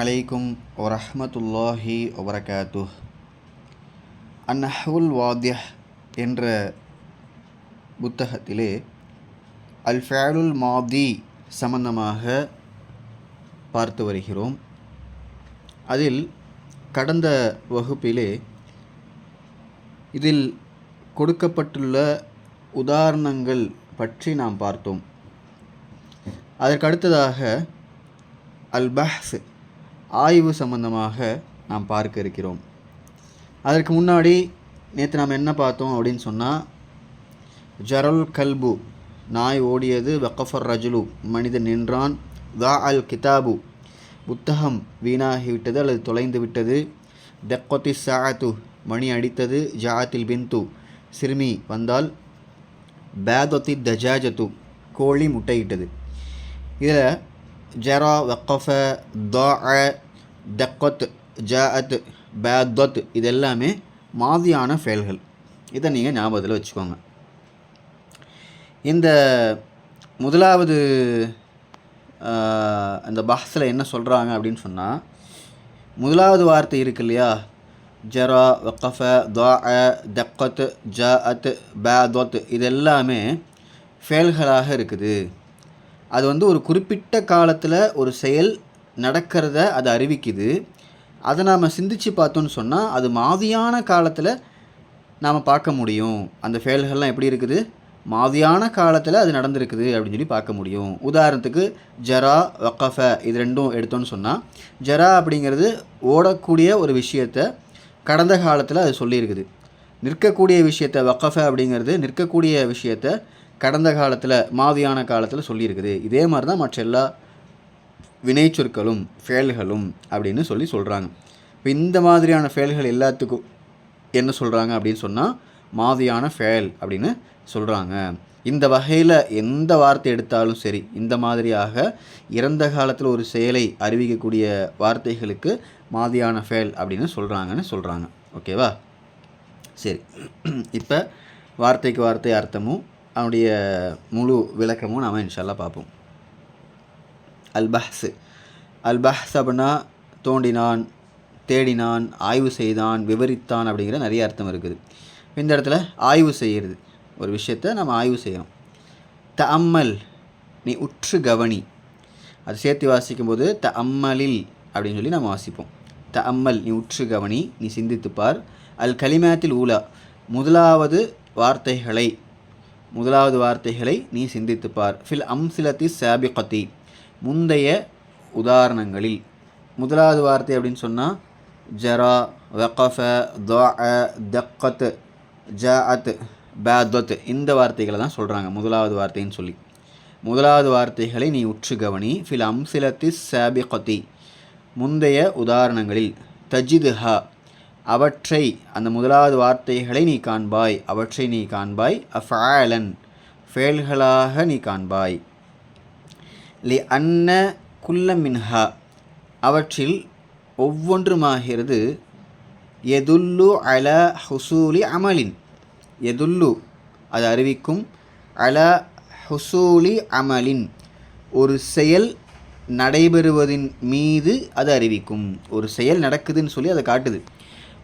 அலைக்கும் வரஹமத்துல்லாஹி வபரகாத்து அன்னஹுல் வாத்ய என்ற புத்தகத்திலே அல் ஃபேலுல் மாதி சம்பந்தமாக பார்த்து வருகிறோம். அதில் கடந்த வகுப்பிலே இதில் கொடுக்கப்பட்டுள்ள உதாரணங்கள் பற்றி நாம் பார்த்தோம். அதற்கடுத்ததாக அல் பஹ்ஸ் ஆய்வு சம்பந்தமாக நாம் பார்க்க இருக்கிறோம். அதற்கு முன்னாடி நேற்று நாம் என்ன பார்த்தோம் அப்படின்னு சொன்னால் ஜரல் கல்பு நாய் ஓடியது வக்கஃபர் ரஜுலு மனிதன் நின்றான் வா அல் கிதாபு புத்தகம் வீணாகிவிட்டது அல்லது தொலைந்து விட்டது தெக்கொத்தி சாத்து மணி அடித்தது ஜாத்தில் பிந்து சிறுமி வந்தால் பேதொத்தி தஜாஜத்து கோழி முட்டையிட்டது. இதில் ஜரா வக்கஃப தா தக்கொத் ஜாஅத் பேதொத் இது எல்லாமே மாதியான ஃபெயல்கள் இதை நீங்கள் ஞாபகத்தில் வச்சுக்கோங்க. இந்த முதலாவது அந்த பஹ்ஸில் என்ன சொல்கிறாங்க அப்படின்னு சொன்னால் முதலாவது வார்த்தை இருக்கு இல்லையா? ஜரா வக்கஃப தா தக்கத் ஜ அத் பேதொத் இது எல்லாமே ஃபேல்களாக இருக்குது. அது வந்து ஒரு குறிப்பிட்ட காலத்தில் ஒரு செயல் நடக்கிறத அது அறிவிக்குது. அதை நாம் சிந்தித்து பார்த்தோன்னு சொன்னால் அது மாதியான காலத்தில் நாம் பார்க்க முடியும். அந்த ஃபெயல்கள்லாம் எப்படி இருக்குது? மாதியான காலத்தில் அது நடந்திருக்குது அப்படின்னு சொல்லி பார்க்க முடியும். உதாரணத்துக்கு ஜரா வக்கஃப இது ரெண்டும் எடுத்தோன்னு சொன்னால் ஜரா அப்படிங்கிறது ஓடக்கூடிய ஒரு விஷயத்தை கடந்த காலத்தில் அது சொல்லியிருக்குது. நிற்கக்கூடிய விஷயத்தை வக்கஃப அப்படிங்கிறது நிற்கக்கூடிய விஷயத்தை கடந்த காலத்தில் மாதியான காலத்தில் சொல்லியிருக்குது. இதே மாதிரி தான் மற்ற எல்லா வினைச்சொற்களும் ஃபேல்களும் அப்படின்னு சொல்லி சொல்கிறாங்க இப்போ இந்த மாதிரியான ஃபேல்கள் எல்லாத்துக்கும் என்ன சொல்கிறாங்க அப்படின்னு சொன்னால் மாதியான ஃபேல் அப்படின்னு சொல்கிறாங்க இந்த வகையில் எந்த வார்த்தை எடுத்தாலும் சரி இந்த மாதிரியாக இறந்த காலத்தில் ஒரு செயலை அறிவிக்கக்கூடிய வார்த்தைகளுக்கு மாதியான ஃபேல் அப்படின்னு சொல்கிறாங்கன்னு சொல்கிறாங்க ஓகேவா? சரி. இப்போ வார்த்தைக்கு வார்த்தை அர்த்தமும் அவனுடைய முழு விளக்கமும் நாம் இன்ஷால்லா பார்ப்போம். அல்பஹ்ஸ். அல்பஹ்ஸ் அப்படின்னா தோண்டினான் தேடினான் ஆய்வு செய்தான் விவரித்தான் அப்படிங்கிற நிறைய அர்த்தம் இருக்குது. இந்த இடத்துல ஆய்வு செய்கிறது ஒரு விஷயத்தை நம்ம ஆய்வு செய்யணும். த அம்மல் நீ உற்று கவனி. அது சேர்த்து வாசிக்கும்போது த அம்மலில் அப்படின்னு சொல்லி நம்ம வாசிப்போம். த அம்மல் நீ உற்று கவனி நீ சிந்தித்துப்பார். அல் கலிமேத்தில் ஊலா முதலாவது வார்த்தைகளை முதலாவது வார்த்தைகளை நீ சிந்தித்துப்பார் ஃபில் அம்சிலத்தி சாபிகத்தி. முந்தைய உதாரணங்களில். முதலாவது வார்த்தை அப்படின்னு சொன்னால் ஜரா வக்கஃப தா தக்கத் ஜஅத் பேத்வத் இந்த வார்த்தைகளை தான் சொல்கிறாங்க முதலாவது வார்த்தைன்னு சொல்லி. முதலாவது வார்த்தைகளை நீ உற்று கவனி. ஃபில் அம்சிலத்தி சாபிகத்தி. முந்தைய உதாரணங்களில் தஜிதுஹா அவற்றை அந்த முதலாவது வார்த்தைகளை நீ காண்பாய். அவற்றை நீ காண்பாய். அஃபாலன் ஃபேல்களாக நீ காண்பாய். லி அன்ன குல்ல மின்ஹா அவற்றில் ஒவ்வொன்றுமாகிறது. எதுல்லு அல ஹுசூலி அமலின் எதுல்லு அது அறிவிக்கும் அல ஹுசூலி அமலின் ஒரு செயல் நடைபெறுவதின் மீது அது அறிவிக்கும். ஒரு செயல் நடக்குதுன்னு சொல்லி அதை காட்டுது.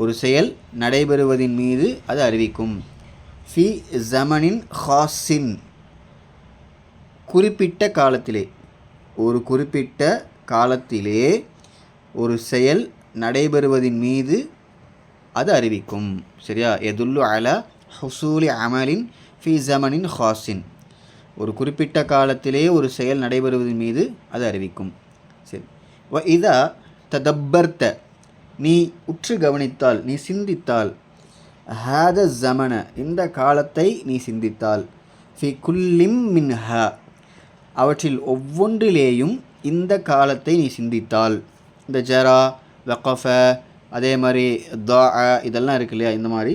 ஒரு செயல் நடைபெறுவதின் மீது அது அறிவிக்கும். ஃபி ஜமனின் ஹாஸின் குறிப்பிட்ட காலத்திலே ஒரு குறிப்பிட்ட காலத்திலே ஒரு செயல் நடைபெறுவதின் மீது அது அறிவிக்கும். சரியா? எதுல்லு அல ஹசூலி அமலின் ஃபி ஜமனின் ஹாசின் ஒரு குறிப்பிட்ட காலத்திலே ஒரு செயல் நடைபெறுவதன் மீது அது அறிவிக்கும். சரி. இதா ததப்பர்த்த நீ உற்று கவனித்தால் நீ சிந்தித்தால். ஹேத ஜமன இந்த காலத்தை நீ சிந்தித்தால். ஃபி குல்லிம் மின்ஹா அவற்றில் ஒவ்வொன்றிலேயும் இந்த காலத்தை நீ சிந்தித்தால். இந்த ஜரா வக்கஃப அதே மாதிரி தா இதெல்லாம் இருக்கு இல்லையா இந்த மாதிரி.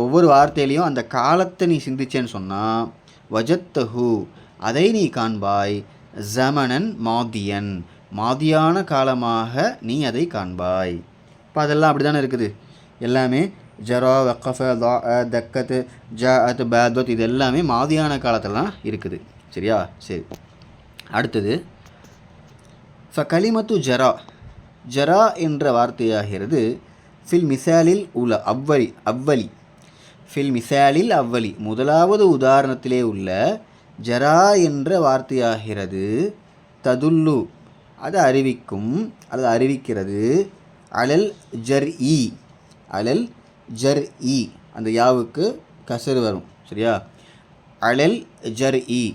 ஒவ்வொரு வார்த்தையிலையும் அந்த காலத்தை நீ சிந்திச்சேன்னு சொன்னால் வஜத்தஹு அதை நீ காண்பாய். ஜமனன் மாதியன் மாதியான காலமாக நீ அதை காண்பாய். இப்போ அதெல்லாம் அப்படி தானே இருக்குது? எல்லாமே ஜரா வக்கஃப தா தக்கத்து ஜ அத் பேத்வத் இது எல்லாமே மாதியான காலத்திலலாம் இருக்குது. சரியா? சரி. அடுத்தது ஃப கலிமத்து ஜரா. ஜரா என்ற வார்த்தையாகிறது ஃபில் மிசாலில் உல அவ்வலி அவ்வலி ஃபில் மிசாலில் அவ்வலி முதலாவது உதாரணத்திலே உள்ள ஜரா என்ற வார்த்தையாகிறது ததுல்லு. அது அறிவிக்கும் அது அறிவிக்கிறது அலல் ஜர் இ அலல் ஜர் இ அந்த யாவுக்கு கசரு வரும் சரியா? அலல் ஜர் இ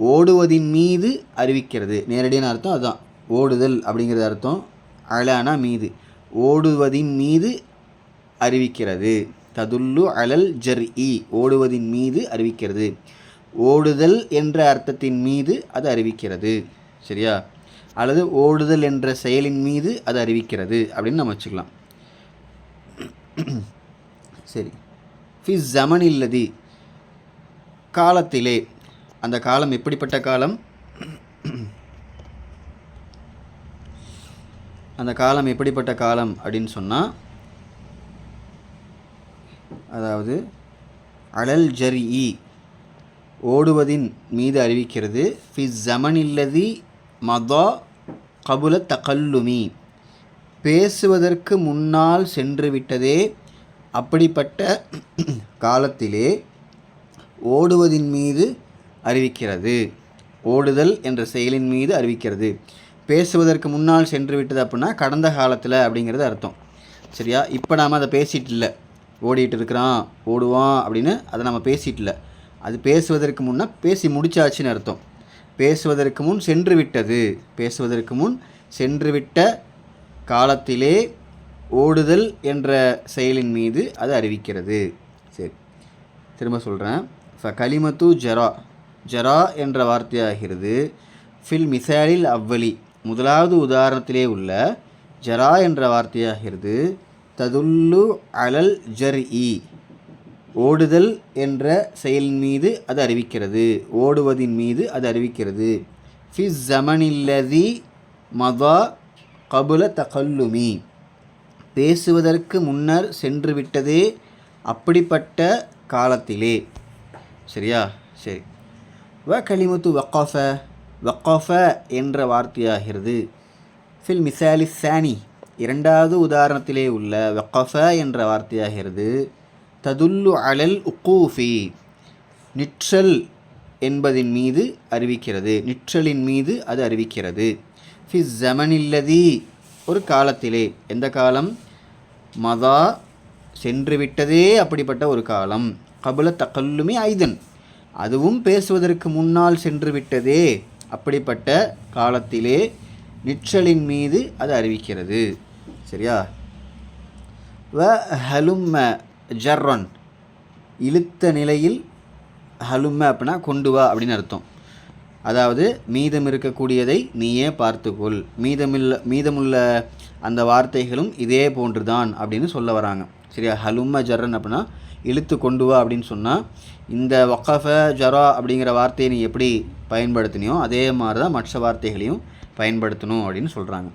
ஓடுவதின் மீது அறிவிக்கிறது. நேரடியான அர்த்தம் அதுதான் ஓடுதல் அப்படிங்கிறது அர்த்தம். அலானா மீது. ஓடுவதின் மீது அறிவிக்கிறது. ததுல்லு அலல் ஜர் இ ஓடுவதின் மீது அறிவிக்கிறது. ஓடுதல் என்ற அர்த்தத்தின் மீது அது அறிவிக்கிறது சரியா? அல்லது ஓடுதல் என்ற செயலின் மீது அது அறிவிக்கிறது அப்படின்னு நம்ம வச்சுக்கலாம். சரி. ஃபி ஜமன் இல்லதி காலத்திலே. அந்த காலம் எப்படிப்பட்ட காலம்? அந்த காலம் எப்படிப்பட்ட காலம் அப்படின்னு சொன்னால் அதாவது அலல் ஜரி ஓடுவதின் மீது அறிவிக்கிறது. ஃபி ஜமனில்லதி மதா கபுல தகல்லுமி. பேசுவதற்கு முன்னால் சென்று விட்டதே அப்படிப்பட்ட காலத்திலே ஓடுவதின் மீது அறிவிக்கிறது. ஓடுதல் என்ற செயலின் மீது அறிவிக்கிறது. பேசுவதற்கு முன்னால் சென்று விட்டது அப்படின்னா கடந்த காலத்தில் அப்படிங்கிறது அர்த்தம். சரியா? இப்போ நாம் அதை பேசிகிட்டு இல்லை ஓடிட்டு இருக்கிறான் ஓடுவான் அப்படின்னு அதை நம்ம பேசிகிட்டு இல்லை அது பேசுவதற்கு முன்னே பேசி முடிச்சாச்சுன்னு அர்த்தம். பேசுவதற்கு முன் சென்றுவிட்டது. பேசுவதற்கு முன் சென்றுவிட்ட காலத்திலே ஓடுதல் என்ற செயலின் மீது அது அறிவிக்கிறது. சரி திரும்ப சொல்கிறேன் ஃப கலிமத்து ஜரா ஜரா என்ற வார்த்தையாகிறது. ஃபில் மிசாலில் அவ்வலி முதலாவது உதாரணத்திலே உள்ள ஜரா என்ற வார்த்தையாகிறது. ததுல்லு அலல் ஜர் இ ஓடுதல் என்ற செயலின் மீது அது அறிவிக்கிறது. ஓடுவதின் மீது அது அறிவிக்கிறது. ஃபிஸ் ஜமனில்லதி மதா கபுல தகல்லுமி. பேசுவதற்கு முன்னர் சென்று விட்டதே அப்படிப்பட்ட காலத்திலே. சரியா? சரி. வ கலிமத்து வக்காஃப. வக்காஃப என்ற வார்த்தையாகிறது. ஃபில் மிசாலி சானி இரண்டாவது உதாரணத்திலே உள்ள வக்காஃப என்ற வார்த்தையாகிறது. ததுல்லு அலல் உக்கூஃபி நிற்றல் என்பதின் மீது அறிவிக்கிறது. நிற்றலின் மீது அது அறிவிக்கிறது. ஃபி ஜமனில்லதி ஒரு காலத்திலே. எந்த காலம்? மதா சென்று விட்டதே அப்படிப்பட்ட ஒரு காலம். கபுல தக்கல்லுமே ஐதன். அதுவும் பேசுவதற்கு முன்னால் சென்று விட்டதே அப்படிப்பட்ட காலத்திலே நிற்றலின் மீது அது அறிவிக்கிறது. சரியா? வ ஹலும்ம ஜர்ரன். இழுத்த நிலையில் ஹலும்ம அப்படின்னா கொண்டு வா அப்படின்னு அர்த்தம். அதாவது மீதம் இருக்கக்கூடியதை நீயே பார்த்துக்கொள். மீதமில்ல மீதமுள்ள அந்த வார்த்தைகளும் இதே போன்றுதான் அப்படின்னு சொல்ல வராங்க. சரியா? ஹலும்ம ஜர்ரன் அப்படின்னா இழுத்து கொண்டு வா அப்படின்னு சொன்னால் இந்த ஒக்கஃப ஜரா அப்படிங்கிற வார்த்தையை நீ எப்படி பயன்படுத்தினியோ அதே மாதிரி தான் மற்ற வார்த்தைகளையும் பயன்படுத்தணும் அப்படின்னு சொல்கிறாங்க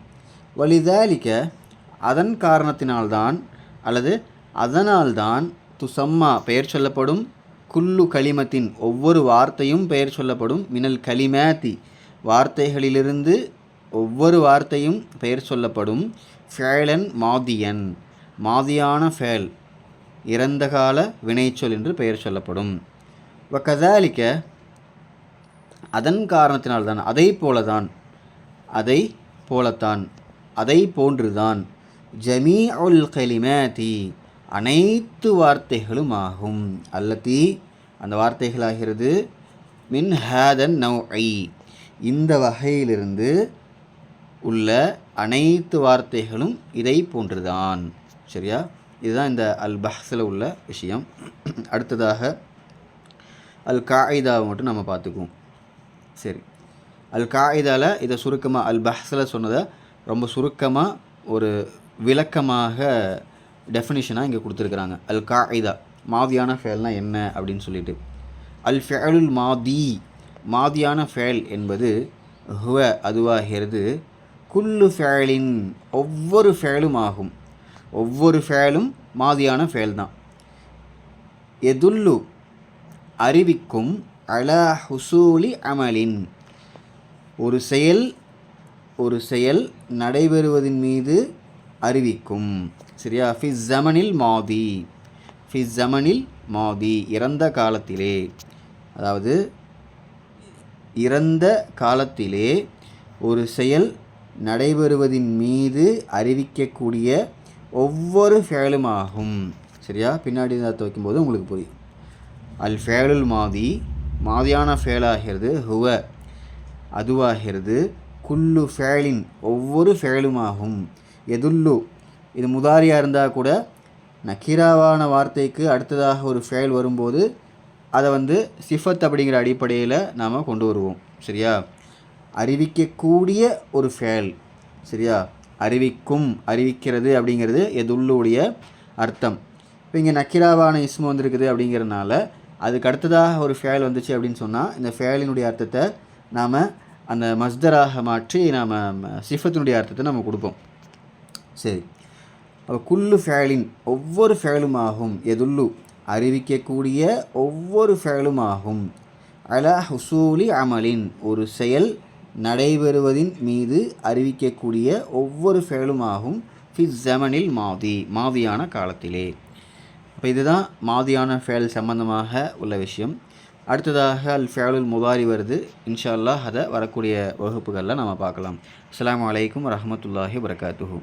வலிதாலிக்க அதன் காரணத்தினால்தான் அல்லது அதனால்தான் துசம்மா பெயர் சொல்லப்படும் குல்லு களிமத்தின் ஒவ்வொரு வார்த்தையும் பெயர் சொல்லப்படும். மினல் களிமேத்தி வார்த்தைகளிலிருந்து ஒவ்வொரு வார்த்தையும் பெயர் சொல்லப்படும். ஃபேலன் மாதியன். மாதியான ஃபேல் இறந்தகால வினைச்சொல் என்று பெயர் சொல்லப்படும். வ கதாலிக்க அதன் காரணத்தினால்தான் அதை போலதான் அதை போலத்தான் அதை போன்றுதான். ஜமீ உல் கலிமேதி அனைத்து வார்த்தைகளும் ஆகும். அல்லத்தி அந்த வார்த்தைகளாகிறது மின் ஹேதன் நவ் ஐ இந்த வகையிலிருந்து உள்ள அனைத்து வார்த்தைகளும் இதை போன்றுதான். சரியா? இதுதான் இந்த அல் பஹ்ஸில் உள்ள விஷயம். அடுத்ததாக அல் காயிதாவை மட்டும் நம்ம பார்த்துக்குவோம். சரி. அல் காயிதாவில் இதை சுருக்கமாக அல் பஹ்ஸில் சொன்னதை ரொம்ப சுருக்கமாக ஒரு விளக்கமாக டெஃபினிஷனாக இங்கே கொடுத்துருக்குறாங்க. அல் காயிதா மாதியான ஃபேல்னால் என்ன அப்படின்னு சொல்லிட்டு. அல் ஃபேலுல் மாதி மாதியான ஃபேல் என்பது ஹுவ அதுவாகிறது குல்லு ஃபேலின் ஒவ்வொரு ஃபேலும் ஆகும். ஒவ்வொரு ஃபேலும் மாதியான ஃபேல் தான் எதுல்லு அறிவிக்கும் அல ஹுசூலி அமலின். ஒரு செயல் ஒரு செயல் நடைபெறுவதின் மீது அறிவிக்கும். சரியா? ஃபி ஜமனில் மாதி. ஃபி ஜமனில் மாதி. இறந்த காலத்திலே. அதாவது இறந்த காலத்திலே ஒரு செயல் நடைபெறுவதின் மீது அறிவிக்கக்கூடிய ஒவ்வொரு ஃபேலுமாகும். சரியா? பின்னாடி தான் துவைக்கும்போது உங்களுக்கு புரியும். அல் ஃபேலுல் மாதி. மாதியான ஃபேலாகிறது ஹுவ. அதுவாகிறது குல்லு ஃபேலின் ஒவ்வொரு ஃபேலுமாகும். எதுல்லு? இது முதாரியாக இருந்தால் கூட நக்கீராவான வார்த்தைக்கு அடுத்ததாக ஒரு ஃபெயல் வரும்போது அதை வந்து சிஃபத் அப்படிங்கிற அடிப்படையில் நாம் கொண்டு வருவோம். சரியா? அறிவிக்கக்கூடிய ஒரு ஃபேல் சரியா? அறிவிக்கும் அறிவிக்கிறது அப்படிங்கிறது எதுள்ளுடைய அர்த்தம். இப்போ இங்கே நக்கிராவான இஸ்மு வந்திருக்குது அப்படிங்கிறனால அதுக்கு அடுத்ததாக ஒரு ஃபேல் வந்துச்சு அப்படின்னு சொன்னால் இந்த ஃபேலினுடைய அர்த்தத்தை நாம் அந்த மஸ்தராக மாற்றி நாம் சிஃபத்தினுடைய அர்த்தத்தை நம்ம கொடுப்போம். சரி. அப்போ குல்லு ஃபேலின் ஒவ்வொரு ஃபேலுமாகும். எதுல்லு? அறிவிக்கக்கூடிய ஒவ்வொரு ஃபேலுமாகும். அல ஹுசூலி அமலின். ஒரு செயல் நடைபெறுவதின் மீது அறிவிக்கக்கூடிய ஒவ்வொரு ஃபேலுமாகும் ஃபி ஜமனில் மாதி மாதியான காலத்திலே. அப்போ இதுதான் மாதியான ஃபேல் சம்பந்தமாக உள்ள விஷயம். அடுத்ததாக அல் ஃபேலுல் முதாரி வருது. இன்ஷா அல்லாஹ் அதை வரக்கூடிய வகுப்புகளில் நம்ம பார்க்கலாம். அஸ்ஸலாமு வலைக்கம் வரமத்துல்லாஹி வரகாத்துஹூ